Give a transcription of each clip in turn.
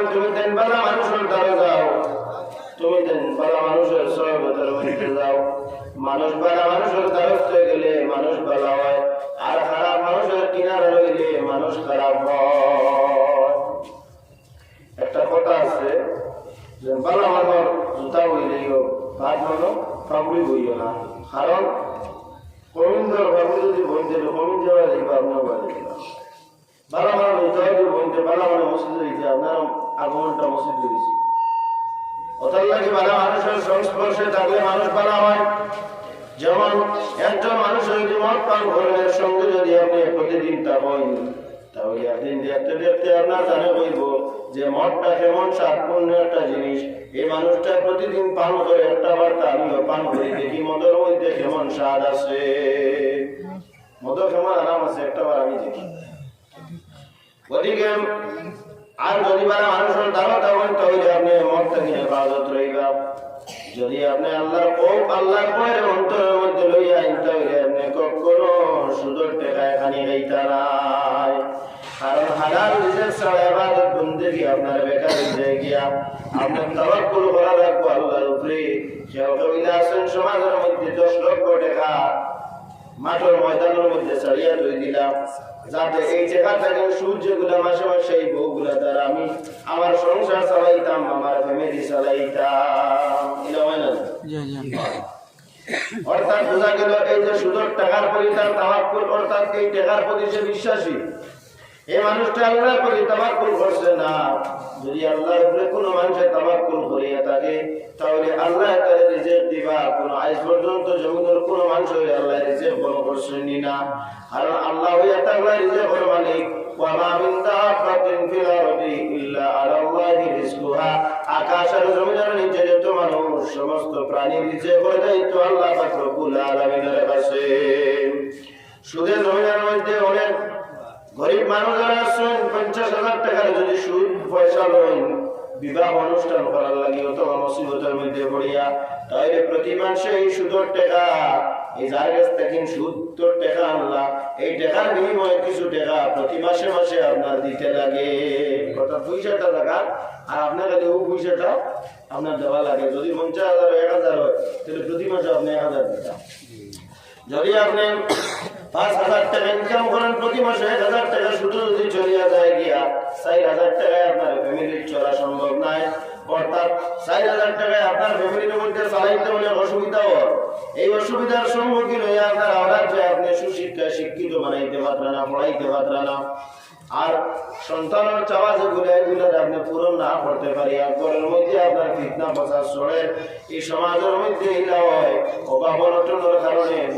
বলেন তুমি দেন, বালা মানুষের দ্বারা যাও। তুমি দেন, বালা মানুষের সহবতের মধ্যে যাও। মানুষ বালা মানুষের দ্বারস্থ গেলে মানুষ বালা হয়। আর খারাপ মানুষের কিনারে রইলে মানুষ খারাপ হয়। একটা কথা আছে যে, বালা মানুষ জুতা হইলেও ভাত মানুষ ফাবড়ি বইও না। কারণ কমিন্দর ফাবড়ি যদি বইতে যাইবা আপনার বাড়ি বালা। মানুষ জুতা যদি বইতে, বালা মানে মসজিদ হইতে আপনার আগমনটা মসজিদ হয়েছে অতএব মানুষের সংস্পর্শে মানুষ হয়? যেমন মানুষ যদি মদ আপনি প্রতিদিন যে মদটা কেমন একটা জিনিস। এই মানুষটা প্রতিদিন পান করে, একটা বার তা আমিও পান করি। দেখি মদের মধ্যে কেমন স্বাদ আছে। মদের কেমন আরাম আছে, একটা বার আমি দেখি। আর যদি বারা মানুষের দাওয়াত হবেন তাহলে আপনি মদ থেকে হেফাজত রইবা। যদি আপনি আল্লাহর কোপ, আল্লাহর পয়ের অন্তরের মধ্যে লইয়া আইন তাহলে আপনি কখনো সুদর টেকায় খানি গাইতা নাই কারণ আপনার বেকার হয়ে গিয়া? আপনার করা রাখব আল্লাহর উপরে। কবিতা সমাজের মধ্যে দশ লক্ষ টাকা, মাঠের ময়দানের মধ্যে ছাড়িয়া ধুই দিলাম। যাতে এই থেকে মাসে মাসে এই বউগুলা দ্বারা আমি আমার সংসার চালাইতাম আমার ফ্যামিলি চালাইতাম। অর্থাৎ বোঝা গেল এই যে সুযোগ টাকার প্রতি তার অর্থাৎ এই টাকার প্রতি সে বিশ্বাসী এই মানুষটা আল্লাহর প্রতি তাওয়াক্কুল করছে না যদি আল্লাহর উপরে কোনো মানুষের তাওয়াক্কুল করিয়া থাকে তাহলে আল্লাহ তার রিজেক দিবা কোনো আজ পর্যন্ত জমিনের কোনো মানুষ হয়ে আল্লাহ রিজেক বড় করছেন না কারণ আল্লাহ হইয়া থাকলে রিজেকের মালিক وما من دابة في الأرض إلا على الله رزقها আকাশের জমিনের নিচে যত মানুষ সমস্ত প্রাণী নিচে করে দায়িত্ব আল্লাহ পাক রব্বুল আলামিনের কাছে সুদের জমিনের মধ্যে অনেক গরিব মানুষেরা আছেন পঞ্চাশ হাজার টাকার যদি সুদ, পয়সা লইন বিবাহ অনুষ্ঠান করার লাগে অথবা মুসিবতের মধ্যে পড়িয়া। তাহলে প্রতি মাসে এই সুদর টাকা, এই যার কাছ থেকে সুদর টাকা আনলা, এই টাকার বিনিময়ে কিছু টাকা প্রতি মাসে মাসে আপনার দিতে লাগে। অর্থাৎ পয়সাটা টাকা আর আপনার কাছে ও পয়সাটা আপনার দেওয়া লাগে। যদি পঞ্চাশ হাজার, এক হাজার হয়, তাহলে প্রতি মাসে আপনি এক হাজার দিতাম। যদি আপনি পাঁচ হাজার টাকা প্রতি আপনার চলা অসুবিধা হয়। অসুবিধার সম্মুখীন হয়ে আপনার সুশিক্ষা শিক্ষিত বানাইতে পারবেন না, পড়াইতে পারবেন না। আর সন্তানের চাওয়া যেগুলো আপনি পূরণ না করতে পারি, আর ঘরের মধ্যে আপনার ফিতনা চড়ে এই সমাজের মধ্যে হয়। অভাব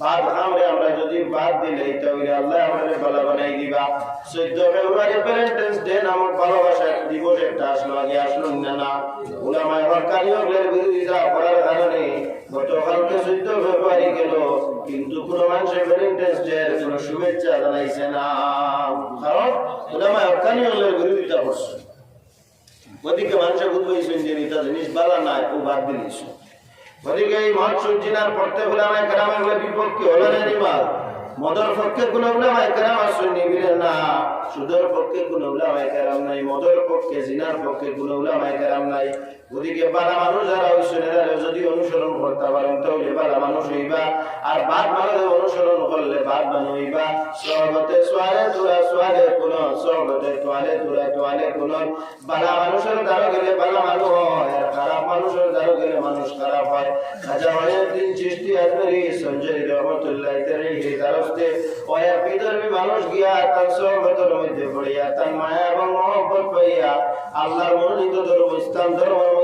বাদ আমরা আমরা যদি বাদ দিলে তাহলে আল্লাহ আমাদের ভালো বানাই দিবা। চোদ্দ ফেব্রুয়ারি ভ্যালেন্টাইন্স ডে নামক ভালোবাসা দিবস একটা আসলো, আগে আসলো না না। ওলামায় হরকারি হলের বিরোধিতা করার কারণে গতকালকে চোদ্দ ফেব্রুয়ারি গেল, কিন্তু কোন মানুষের ভ্যালেন্টাইন্স ডে এর কোনো শুভেচ্ছা জানাইছে না। কারণ মানুষের বুঝবেন যে জিনিস বালা ও বাদ দিলিস গতিকে এই মদ সূর্যিনার পড়তে হলে আমার গ্রামের হলে বিপক্ষে হলো না নিবাদ মদর পক্ষে কোনো উলামায় কেরাম আসুন না। সুদের পক্ষে কোনো উলামায় কেরাম নাই, মদর পক্ষে জিনার পক্ষে কোনো উলামায় কেরাম নাই। ওদিকে বালা মানুষ যারা হইছেন এরা যদি অনুসরণ করতে পারেন তাহলে বালা মানুষ হইবা। আর বাদ মানুষ অনুসরণ করলে বাদ মানুষ হইবা। সহবতে সোয়ালে তোরা, সোয়ালে কোন সহবতে তোয়ালে তোরা, তোয়ালে কোন বালা মানুষের দ্বারা গেলে বালা মানুষ হয়, আর খারাপ মানুষের দ্বারা গেলে মানুষ খারাপ হয়। খাজা দিন সৃষ্টি আজমেরি, সঞ্জয় রহমতুল্লাহ তার দ্বারস্থে। ওয়া বিদর্ভী মানুষ গিয়া তার সহবতের মধ্যে পড়িয়া, তার মায়া এবং মহব্বত পাইয়া আল্লাহর মনোনীত ধর্ম ইসলাম ধর্মের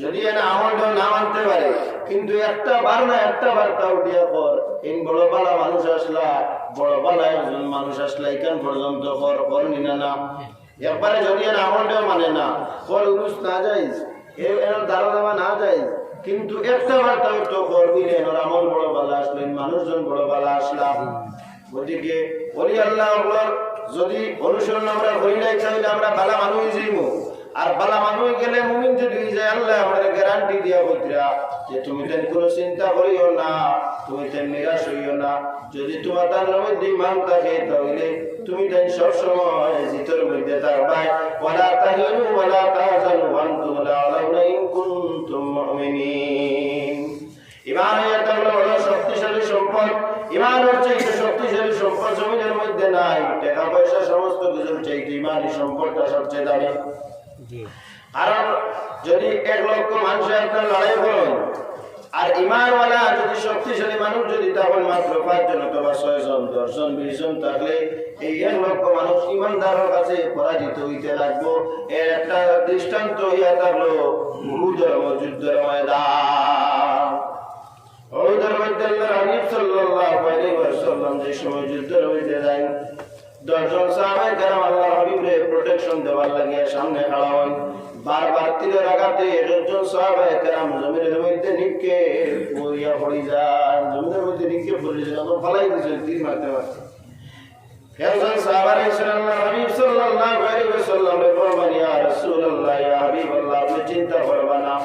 যদি এনে আমলটা না মানতে পারে, কিন্তু একটা বার না একটা বার তা উঠিয়া পর এই বড় পালা মানুষ আসলা, বড় পালা একজন মানুষ আসলা, এখান পর্যন্ত পর পর নিনা না একবারে যদি এনে আমলটা মানে না পর উরুস না যাইস এর দ্বারা দেওয়া না যায় কিন্তু একটা বার্তা তো করবি রে আমল বড় বালা আসলেন মানুষজন বড় বালা আসলাম গতিকে বলি আল্লাহ যদি অনুসরণ আমরা করি নাই, তাহলে আমরা বালা মানুষ যাইব আর বালা মানুষ গেলে মুমিন যদি যায়, আল্লাহ আমাদের গ্যারান্টি দিয়া বলতিরা যে তুমি তেন কোনো চিন্তা করিও না, তুমি তেন নিরাশ হইও না। যদি তোমার তার মধ্যে ইমান থাকে, তাহলে তুমি তেন সব সময় জিতর মধ্যে থাকবাই ওয়ালা তাহিনু ওয়ালা তাহজানু ওয়ান্তুম হলো শক্তিশালী সম্পদ। ইমান হচ্ছে একটা শক্তিশালী সম্পদ জমিনের মধ্যে নাই। টাকা পয়সা সমস্ত কিছুর চাইতে ইমানই সম্পদটা সবচেয়ে দামি। কারণ যদি এক লক্ষ মানুষের আপনার লড়াই করেন, আর ইমানওয়ালা যদি শক্তিশালী মানুষ যদি, তখন মাত্র পাঁচজন অথবা ছয়জন, দশজন, বিশজন থাকলে এই এক লক্ষ মানুষ ইমানদারের কাছে পরাজিত হইতে লাগবো। এর একটা দৃষ্টান্ত হইয়া থাকল উহুদের যুদ্ধের ময়দান। আল্লাহর হাবিব সাল্লাল্লাহু আলাইহি যে সময় যুদ্ধের মধ্যে যান চিন্তা করবেন না।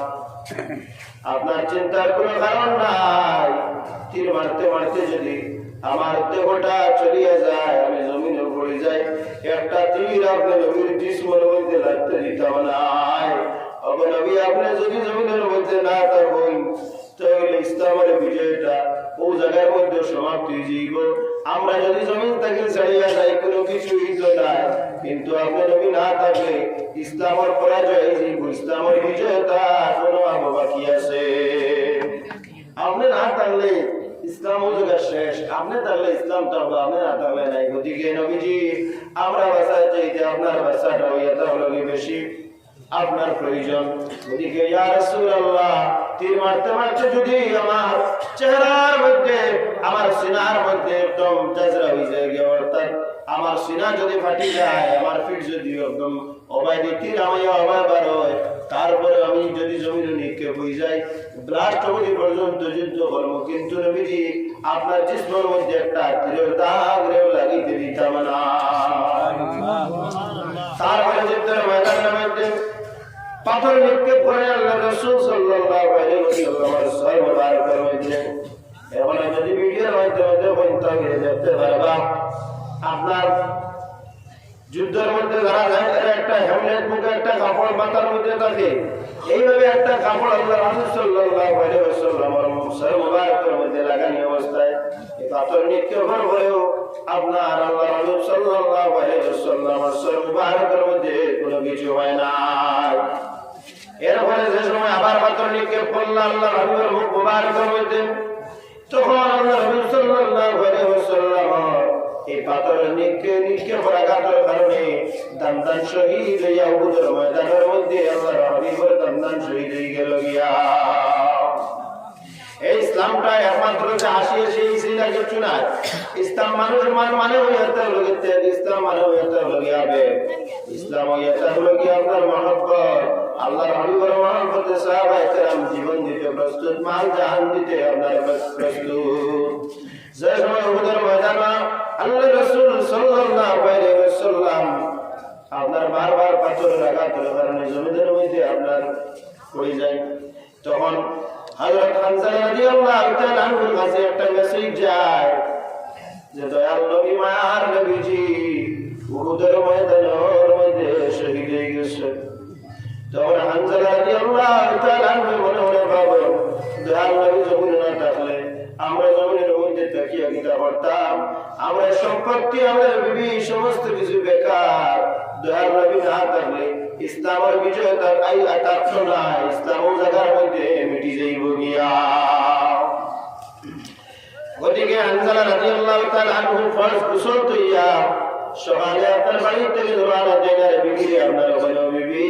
আপনার চিন্তার কোনো কারণ নাই। তীর মারতে মারতে যদি আমার দেহটা চলিয়ে যায় পড়ে যাই একটা তীর আপনি নবীর জিসমর মধ্যে লাগতে দিতাম নাই নবী, আপনি যদি জমিনের মধ্যে না থাকুন, তাহলে ইসলামের বিজয়টা ও জায়গার মধ্যে সমাপ্তি আমরা যদি জমিন থেকে ছাড়িয়া যাই, কোনো কিছুই তো নাই। কিন্তু আপনি নবী না থাকলে ইসলামের পরাজয় জীব ইসলামের বিজয়তা কোনো আবু বাকি আছে। আপনি না থাকলে ইসলাম যুগের শেষ। আপনি থাকলে ইসলাম আপনি না থাকলে নাই। গতিকে নবীজি, আমরা বাসায় চাইতে আপনার বাসাটা বেশি। আপনার প্রয়োজন। ওদিকে ইয়া রাসূলুল্লাহ, তীর মারতে যদি আমার চেহারার মধ্যে, আমার সিনার মধ্যে একদম হয়ে যায় গিয়ে, অর্থাৎ আমার সিনা যদি ফাটি যায়, আমার পিঠ যদি একদম অবাধি তীর আমায় অবাধ বার হয় তারপরে আমি যদি জমিনে নিক্ষেপ হয়ে যাই ব্লাস্ট অবধি পর্যন্ত যুদ্ধ করব কিন্তু নবীজি, আপনার জিসমর মধ্যে একটা তীরের লাগিয়ে দিতাম না। তারপরে যুদ্ধের ময়দানের মধ্যে পাথর নিক্ষেপ করে আল্লাহ রসুল সাল্লাল্লাহু আলাইহি ওয়াসাল্লামের মুবারকের মধ্যে। এখন যদি ভিডিওর মাধ্যমে দেখেন তাহলে দেখতে পারবা, আপনার যুদ্ধের মধ্যে যারা যায় একটা হেমলেট মুখে একটা কাপড় মাথার মধ্যে থাকে। এইভাবে একটা কাপড় আল্লাহ রাসূল সাল্লাল্লাহু আলাইহি ওয়াসাল্লামের মুবারকের মধ্যে লাগানি অবস্থায় পাথর নিক্ষেপের পরেও আপনার আল্লাহ রাসূল সাল্লাল্লাহু আলাইহি ওয়াসাল্লামের মুবারকের মধ্যে কোনো কিছু হয় না। এরপরে যে সময় আবার পাথর নিক্ষেপ করল আল্লাহ মুখ মুবারকের মধ্যে, তখন আল্লাহ এই পাথর নিক্ষে নিক্ষেপের আঘাতের কারণে দান্দান শহীদ হইয়া উহুদের ময়দানের মধ্যে আল্লাহ হাবিবের দান্দান শহীদ হয়ে গেল গিয়া। এই ইসলামটা একমাত্র যে আসিয়ে সেই ইসলিনা কিছু না ইসলাম মানুষ মান মানে হইয়াতে লগেতে ইসলাম মানে হইয়াতে লগে ইসলাম হইয়াতে লগে আপনার মহব্বত। আল্লাহ হাবিবের মহব্বতে সাহাবায়ে কেরাম জীবন দিতে প্রস্তুত, মাল জাহান দিতে আপনার প্রস্তুত। যে সময় উহুদের ময়দানে। আল্লাহ রাসূল সাল্লাল্লাহু আলাইহি ওয়াসাল্লাম আপনার বারবার পাথরের আঘাতের কারণে জমিদের মধ্যে আপনার পড়ে যায়। তখন হযরত হামজা রাদিয়াল্লাহু তাআলা আনহুর কাছে একটা মেসেজ যায় যে, দয়াল নবী, মায়ার নবীজি, উহুদের ময়দানের মধ্যে হয়ে তখন হামজা রাদিয়াল্লাহু তাআলা মনে মনে ভাবো দয়াল নবী জমিনে না থাকলে আমরা জমিনের মধ্যে তাকিয়ে কিতা করতাম? আমরা সম্পত্তি, আমরা বিবি সমস্ত কিছু বেকার। দয়াল নবী না থাকলে ইসলামের বিজয় তার আই আতাক্ষ না ইসলাম জায়গার মধ্যে মিটি যাইব গিয়া। গতিকে হানজালা রাদিয়াল্লাহু তাআলা আনহু ফরজ কুসল তৈয়া সকালে আপনার বাড়ি থেকে ধোয়ানো জায়গায় বিবি, আপনার ওখানে বিবি।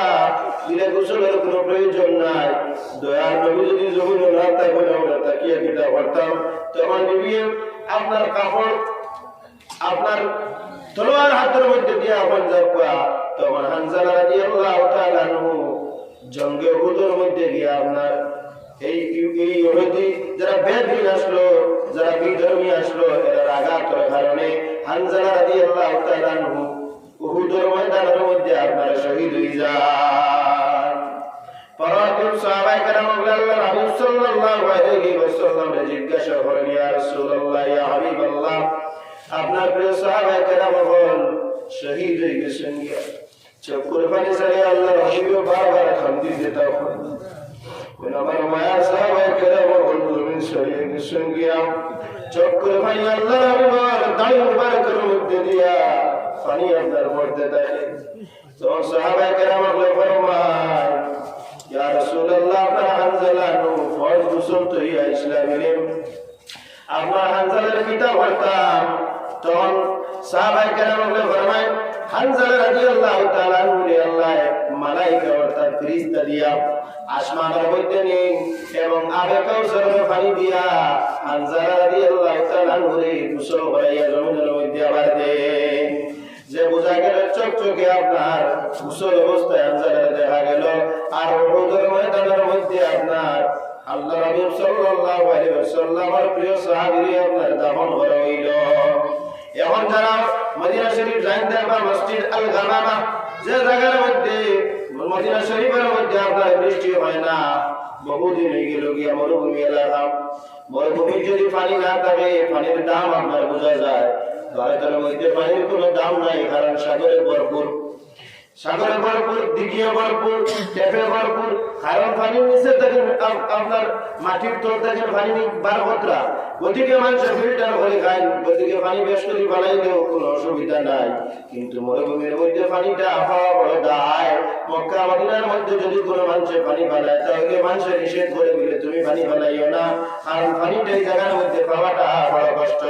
দিলে গোসলের কোনো প্রয়োজন নাই। দয়ার নবী যদি জমিনে না থাকবে আমরা তাকিয়ে কিতা করতাম তখন বিবি আপনার কাপড়, আপনার তলোয়ার হাতের মধ্যে দিয়া হন যাবা তখন হানজালা রাদিয়াল্লাহু তাআলা আনহু জঙ্গে উহুদের মধ্যে গিয়া আপনার এই এই ইহুদি যারা বেদবিন আসলো, যারা বিধর্মী আসলো, এরা আঘাতের কারণে হানজালা রাদিয়াল্লাহু তাআলা আনহু উহুদের ময়দানের মধ্যে আপনারা শহীদ হয়ে যান। পরবর্তী সাহাবায়ে কেরাম আল্লাহ রাসূল সাল্লাল্লাহু আলাইহি ওয়াসাল্লাম জিজ্ঞাসা করেন, ইয়া রাসূলুল্লাহ, ইয়া হাবিবাল্লাহ, আপনার প্রিয় সাহাবায়ে কেরাম বল শহীদ হয়ে গেছেন চক্কর পানি সারে আল্লাহ রহিম বারবার খান্দি দিতে হয়। আমার মায়া সাহাবায়ে কেরাম বল জমিন সরিয়ে গেছেন গিয়া চক্কর পানি আল্লাহ রহিম দাই মুবারকের মধ্যে দিয়া পানি আপনার মধ্যে দেয়। তখন সাহাবায়ে কেরাম ফরমান ইয়া রাসূলুল্লাহ, আপনার হানজালা নু ফরজ গোসল তো ইয়া ইসলামের আপনার হানজালের পিতা বলতাম তখন সাহাবাই কেরাম বলে ফরমায়, হানজালা রাদিয়াল্লাহু তাআলা নুরে আল্লাহ, মালাইকা অর্থাৎ ফেরেশতা দিয়া, আসমানের মধ্যে নিন এবং আবে কাউসারের পানি দিয়া, হানজালা রাদিয়াল্লাহু তাআলা নুরে গোসল করাইয়া জমিনের মধ্যে আবার দেন যে বোঝা গেল চোখে আপনার গোসল অবস্থায় হানজালা দেখা গেল, আর ওহুদের ময়দানের মধ্যে আপনার আল্লাহ নবী সাল্লাল্লাহু আলাইহি ওয়াসাল্লামের প্রিয় সাহাবী আপনার দাফন করা হইল। এখন যারা মদিনা শরীফ যাইতে দেখবা মসজিদ আল গামামা যে জায়গার মধ্যে, মদিনা শরীফের মধ্যে আপনার বৃষ্টি হয় না, বহুদিন হয়ে গেল গিয়া মরুভূমি এলাকা। মরুভূমির যদি পানি না থাকে, পানির দাম আপনার বোঝা যায়। ভারতের মধ্যে পানির কোনো দাম নাই, কারণ সাগরে ভরপুর। সাগরে ভরপুর দিঘিয়ে ভরপুর, টেপে ভরপুর। কারণ পানি নিচে দেখেন আপনার মাটির তল দেখেন পানি বার কতরা গতিকে মানুষ ফিল্টার করে খায়, গতিকে পানি বেশ করে বানাইলেও কোনো অসুবিধা নাই। কিন্তু মরুভূমির মধ্যে পানিটা বড় দায় মক্কা মদিনার মধ্যে যদি কোনো মানুষের পানি বানায়, তাহলে মানুষের নিষেধ করে দিলে তুমি পানি বানাইও না। কারণ পানিটা এই জায়গার মধ্যে পাওয়াটা বড় কষ্ট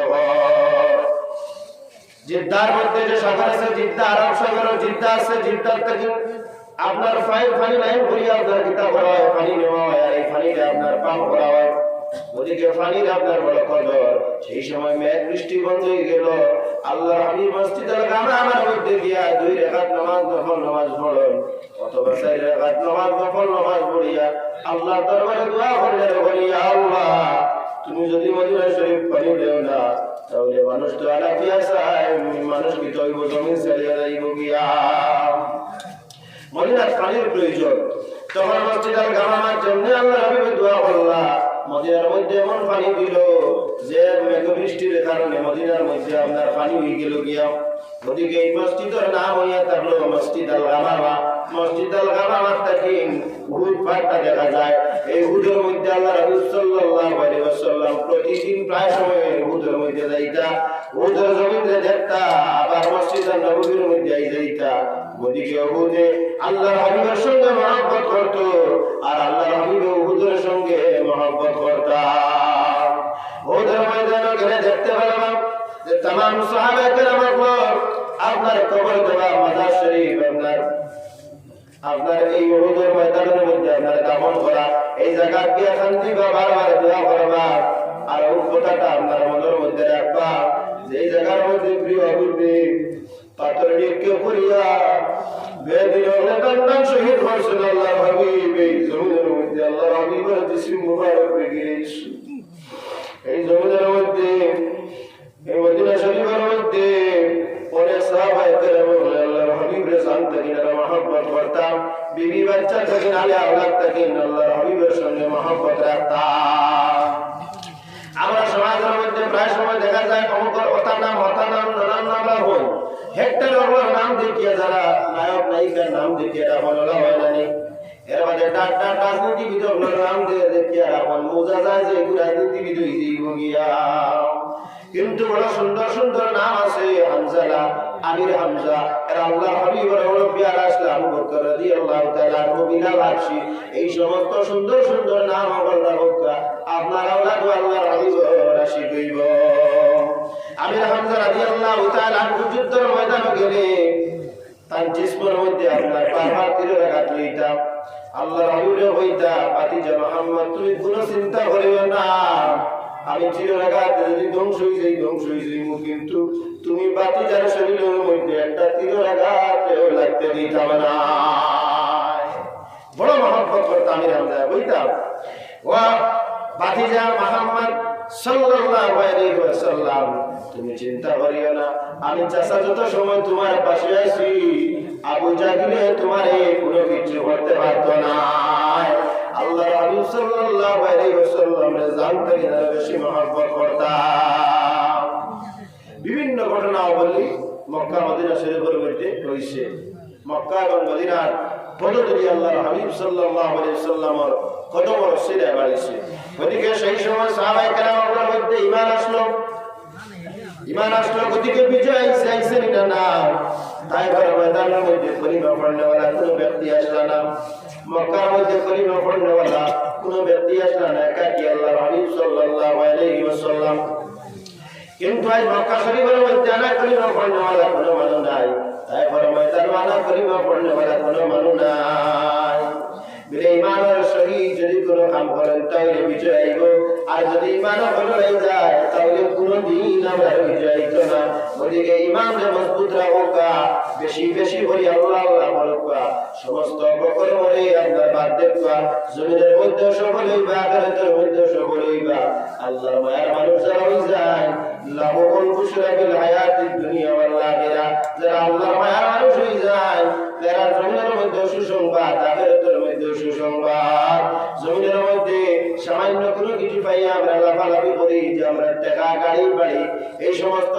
জিদ্দার মধ্যে যে সাগর আছে, জিদ্দা আরব সাগর, জিদ্দা আছে, জিদ্দার থেকে আপনার ফাইল পানি নাই ভরিয়া আপনার কিতাব করা হয় পানি নেওয়া হয়, আর এই পানিটা আপনার পাম্প করা হয়। ওদিকে পানির আপনার বড় কদর, সেই সময় মেঘ বৃষ্টি বন্ধ হয়ে গেল। আল্লাহ আমি মসজিদ গানা আমার মধ্যে গিয়া দুই রেখাত নামাজ নফল, নামাজ পড়েন অথবা চার রেখাত নামাজ নফল, নামাজ পড়িয়া আল্লাহ দরবারে দোয়া করলেন, বলিয়া আল্লাহ, তুমি যদি মদিনা শরীফ পানি দেও না তাহলে মানুষ তো চায় মানুষ কি তৈব জমি ছেড়ে যাইব গিয়া মদিনার পানির প্রয়োজন। তখন মসজিদ আল গামামার জন্য আল্লাহ হাবিবে দোয়া করলা মদিনার মধ্যে এমন পানি দিল বৃষ্টির কারণে মদিনার মধ্যে আপনার পানি হয়ে গেল গিয়া। ওদিকে এই হইয়া থাকল মসজিদ আল গামামা। মসজিদ আল থেকে উহুদ পাহাড়টা দেখা যায়। এই উহুদের মধ্যে আল্লাহ সাল্লাল্লাহু আলাইহি ওয়াসাল্লাম প্রতিদিন প্রায় সময় উহুদের মধ্যে যাইতা। উহুদের জমিনে দেখতা, আবার মসজিদ আল মধ্যে আই যাইতা। ওদিকে উহুদে আল্লাহর হাবিবের সঙ্গে মহব্বত করত, আর আল্লাহর হাবিব উহুদের সঙ্গে মহব্বত করতা। উহুদের করে দেখতে পেলাম যে তাম সাহাবে পর আপনার কবর দেওয়া মাজার শরীফ, আপনার আপনার এই উহুদের ময়দানের মধ্যে আপনার দাফন করা, এই জায়গা কি শান্তি বা বারবার দোয়া করবা, আর ওই কথাটা আপনার মনের মধ্যে রাখবা, যে এই জায়গার মধ্যে প্রিয় অভিবৃদ্ধি পাথর করিয়া শহীদ হয়েছিল আল্লাহ হাবিব, এই মধ্যে আল্লাহ মুবারক এই এই মদিনা শরীফের মধ্যে অনেক সাহাবায়ে কেরাম আল্লাহর হাবিবের শান থেকে মহব্বত করতাম। বিবি বাচ্চা থেকে আলে রাজনীতিবিদ নাম দিয়ে দেখিয়ে রাখুন মোজা যায় যে রাজনীতিবিদ হয়ে গিয়া। কিন্তু বড় সুন্দর সুন্দর নাম আছে হামজালা, আমির হামজা। আল্লাহ বকর রাদিয়াল্লাহু তাআলা এই সমস্ত সুন্দর সুন্দর নাম আল্লাহ রাশি হইব। আমির হামজা রাদিয়াল্লাহু তাআলা যুদ্ধের ময়দানে গেলে, তার জিসমের মধ্যে আপনার পাহাড় তীরে লইতাম আল্লাহ হাবিবের হইতা পাতিজা মোহাম্মদ, তুমি কোনো চিন্তা করিও না। আমি চিররাগাতে যদি ধ্বংস হয়ে ধ্বংস হয়ে কিন্তু তুমি বাতি যার শরীরের মধ্যে একটা চিররাগাতেও লাগতে দিতাম না। বড় মহব্বত করতাম আমি আমরা বুঝতাম? তুমি চিন্তা করিও না, আমি চাষা যত সময় তোমার পাশে আছি, আবু জাহিলে তোমারে কোনো কিছু করতে পারতো না। আল্লাহ হাবিব সাল্লাল্লাহু আলাইহি ওয়াসাল্লাম এর জান থেকে বেশি মহব্বত করতাম। বিভিন্ন ঘটনা বললি মক্কা মদিনা শরীফের মধ্যে রয়েছে। মক্কা এবং মদিনার পদতলি আল্লাহর হাবিব সাল্লাল্লাহু আলাইহি ওয়াসাল্লামের কদম রসিলে বাড়িছে ওদিকে সেই সময় সাহাবায়ে কেরামের মধ্যে ঈমান আসলো। ইমান আসলো গতিকে বিজয় আইসে আইসে না তাই ঘর ময়দানের মধ্যে পড়নেওয়ালা কোনো ব্যক্তি আসলা না। মক্কার মধ্যে কলিমা পড়নেওয়ালা কোনো ব্যক্তি আসলা না, একাকি আল্লাহ হাবিব সাল্লাল্লাহু আলাইহি ওয়াসাল্লাম। কিন্তু আজ মক্কা শরীফের মধ্যে আনা কলিমা পড়নেওয়ালা কোনো মানুষ নাই। তাই ঘর ময়দান আনা কলিমা পড়নেওয়ালা কোনো মানুষ নাই। বিলে ইমানের সহিত যদি কোনো কাম করেন তাহলে বিজয় আইব আর যদি ইমানও ভালো হয়ে যায় তাহলে কোনোদিন আমরা বিজয় আইত না। ওদিকে ইমানকে মজবুত রাখা বেশি বেশি বলি আল্লাহ আল্লাহ বলকা সমস্ত বকর মরে আপনার বাদ জমিনের মধ্যে সফল হইবা আখেরাতের মধ্যে সফল হইবা আল্লাহর মায়ের মানুষ যারা যায়, লাভবান বুশরা বিল হায়াতিদ দুনিয়া ওয়াল আখিরা যারা আল্লাহর মায়ের মানুষ হয়ে যায়, তারা জমিনের মধ্যে সুসংবাদ আখেরাতের মধ্যে সুসংবাদ। জমিনের মধ্যে সামান্য কোনো এই সমস্ত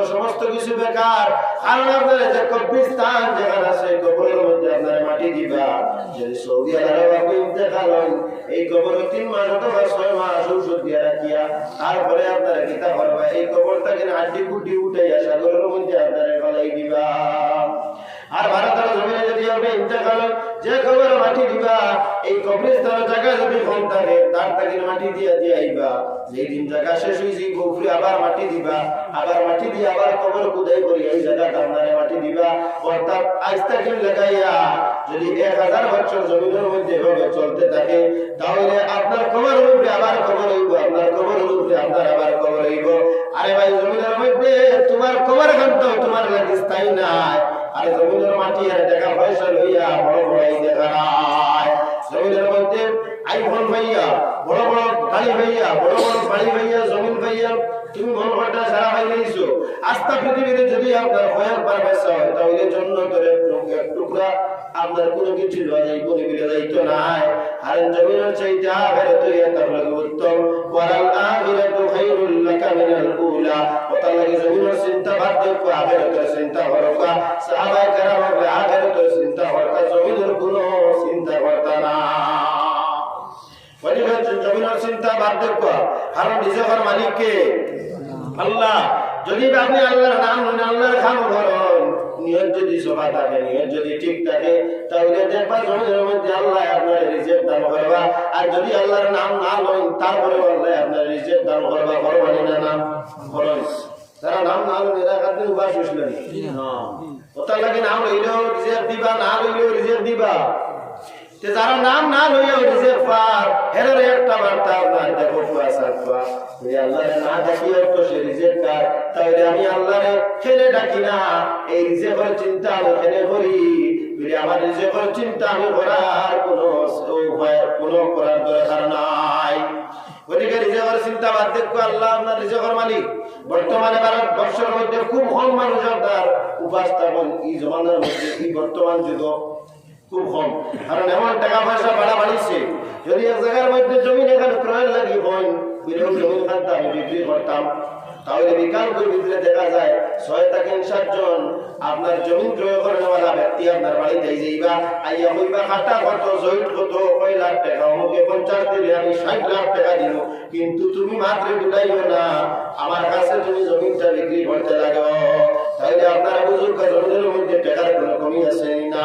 তিন মাস অথবা ছয় মাস ঔষধ দিয়ে রাখিয়া তারপরে আপনারা কিতা করবা? এই কবরটাকে হাড্ডি গুড্ডি উঠাইয়া সাগরের মধ্যে আপনারা আর ভারতের জমিনে যদি আপনি ইন্তেকাল হন, যে খবর মাটি দিবা, এই কবরস্থানের জায়গা যদি থাকে, তার তাকে মাটি দিয়া দিয়ে আইবা। যেই দিন জায়গা শেষ হয়েছে গফুরে আবার মাটি দিবা। আবার মাটি দিয়ে আবার কবর কুদাই করি, এই জায়গাটা আপনারে মাটি দিবা। অর্থাৎ আইস্তা কিন লাগাইয়া যদি এক হাজার বছর জমিনের মধ্যে এভাবে চলতে থাকে, তাহলে আপনার কবর উপরে আবার কবর হইব, আপনার কবর উপরে আপনার আবার কবর হইব। আরে ভাই, জমিনের মধ্যে তোমার কবর ঘন্ট, তোমার লাগে স্থায়ী নাই। আর জমিনের মাটি আর টাকা পয়সা লইয়া বড় বড় দেখা নাই জমিনের মধ্যে আইফোন ভাইয়া বড় বড় গাড়ি ভাইয়া বড় বড় বাড়ি ভাইয়া জমিন ভাইয়া তুমি মন নিয়েছো আস্থা পৃথিবীতে যদি আপনার হয়ার পারবেশ হয় জন্য করে টুকরা আপনার কোনো কিছু লওয়া যাইব নিবিলে যাইতো নাই। আর জমিনের চাইতে আখেরে তার লাগে উত্তম ওয়ালাল আখিরাতু খায়রুল লাকা মিনাল উলা ওটা লাগে জমিনের চিন্তা বাদ দেখো আখেরাতের চিন্তা হরকা সাহাবায়ে কেরাম বলে চিন্তা হরকা জমিনের কোনো চিন্তা করতা না ওইদিকে জমিনের চিন্তা বাদ দেখো কারণ নিজের মালিককে আল্লাহ, যদি আপনি আল্লাহর নাম আল্লাহর খাম করেন নিয়ত যদি জমা থাকে নিয়ত যদি ঠিক থাকে তাহলে দেখবা জমিনের মধ্যে আল্লাহ আপনার রিজেক্ট দান করবা। আর যদি আল্লাহর নাম না লইন তারপরে আল্লাহ আপনার রিজেক্ট দান করবা করবানি না নাম খরচ তারা নাম না লইন এরা কাছে উপাস হইছিল ওটার লাগে নাম লইলেও দিবা না লইলেও রিজেক্ট দিবা। তে যারা নাম না লইয়া রিজেক্ট পার। হেরের একটা বার্তা আপনার দেখো না আমি খেলে ডাকি না। এই চিন্তা কোনো নাই। চিন্তা বাদ দেখো আল্লাহ মালিক। বর্তমানে ভারত বর্ষের মধ্যে খুব কম মানুষ আপনার উপাস্থাপন এই জমানার মধ্যে, এই বর্তমান যুগ খুব কম। কারণ এমন টাকা পয়সা বাড়া বাড়িছে যদি এক জায়গার মধ্যে জমি এখানে লাগি আমি বিক্রি করতাম। তাহলে ভিতরে দেখা যায়, ছয় থেকে সাতজন আপনার জমি ক্রয় করে নেওয়ালা ব্যক্তি আপনার বাড়িতে যাইবা আইয়া হইবা খাটা কত কত লাখ টাকা, অমুকে পঞ্চাশ দিলে আমি ষাট লাখ টাকা দিব। কিন্তু তুমি মাত্র ডুলাইও না, আমার কাছে তুমি জমিনটা বিক্রি করতে লাগো। তাহলে আপনারা বুঝুক জমিনের মধ্যে টাকার কোনো কমি আছে না।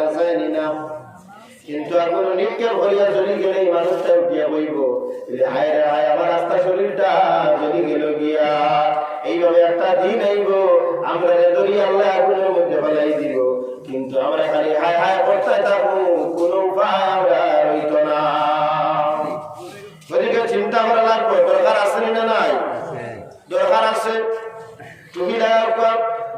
কিন্তু এখন নিক্ষেপ হইয়া চলি গেলে এই মানুষটা উঠিয়া বইব। হায় রে হায় আমার আস্থা শরীরটা চলি গেল গিয়া এইভাবে একটা দিন আইব। আমরা রে দরিয়া আল্লাহ আগুনের মধ্যে ফেলাই দিব। কিন্তু আমরা খালি হায় হায় করতে থাকব কোনো উপায় আমরা রইত না। চিন্তা করা লাগবে দরকার আছে না নাই? দরকার আছে? তুমি লাগা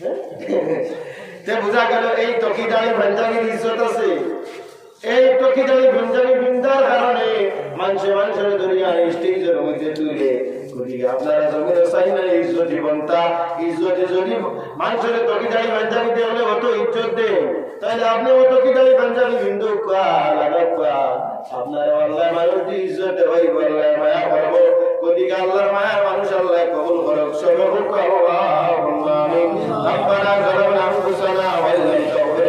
হ্যাঁ? বুঝা গেল, এই পাঞ্জাবির ইজ্জত আছে। এই টকিদারি পাঞ্জাবি বিন্দার কারণে মানুষে মানুষের দুনিয়া স্টেজের মধ্যে তুলে গতিকে আপনারা জমির চাই না ইজ্জত জীবনটা। যদি মানুষের টকিদারি পাঞ্জাবি দেখলে অত ইজ্জত দেন তাহলে আপনি ও টকিদারি পাঞ্জাবি বিন্দু কা লাগাক কা আপনার আল্লাহ মানুষ ইজ্জত হই বললে মায়া করব গতিকে আল্লাহর মায়া মানুষ আল্লাহ কবুল করুক সবে আল্লাহ আল্লাহুম্মা আমিন। রব্বানা যালামনা আনফুসানা ওয়া ইল্লাম তাগফির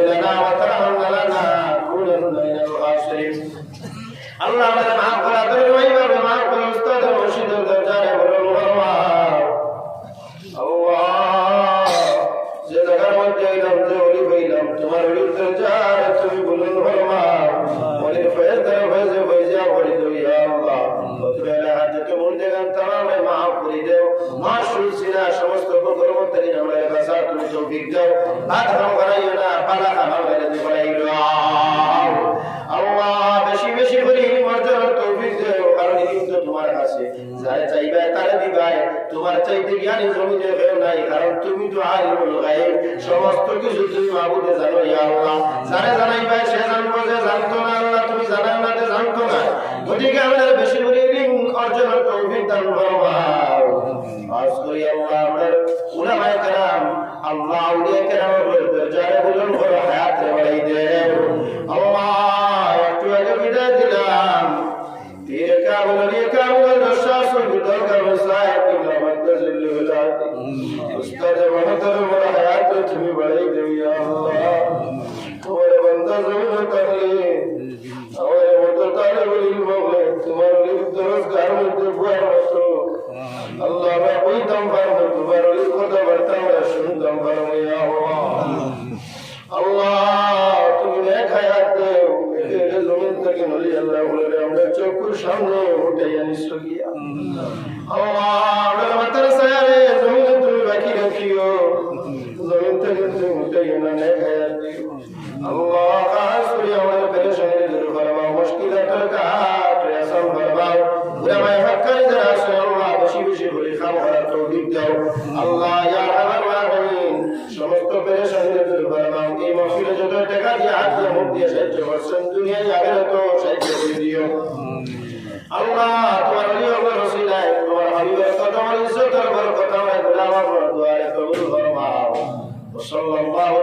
আমরা চোখের সামনে উঠে রাহিমিন, সমস্ত পেরেশানি দূর করবাও এই মাহফিলে যত টাকা দুনিয়ায় আগে তো সাহায্য করে দিও আল্লাহ তোমার অলি ওগর রসিলায় তোমার হাবিবের কদম ইজ্জতের বরকত আমায় গোলাম আমার দুয়ারে কবুল ফরমাও সাল্লাল্লাহু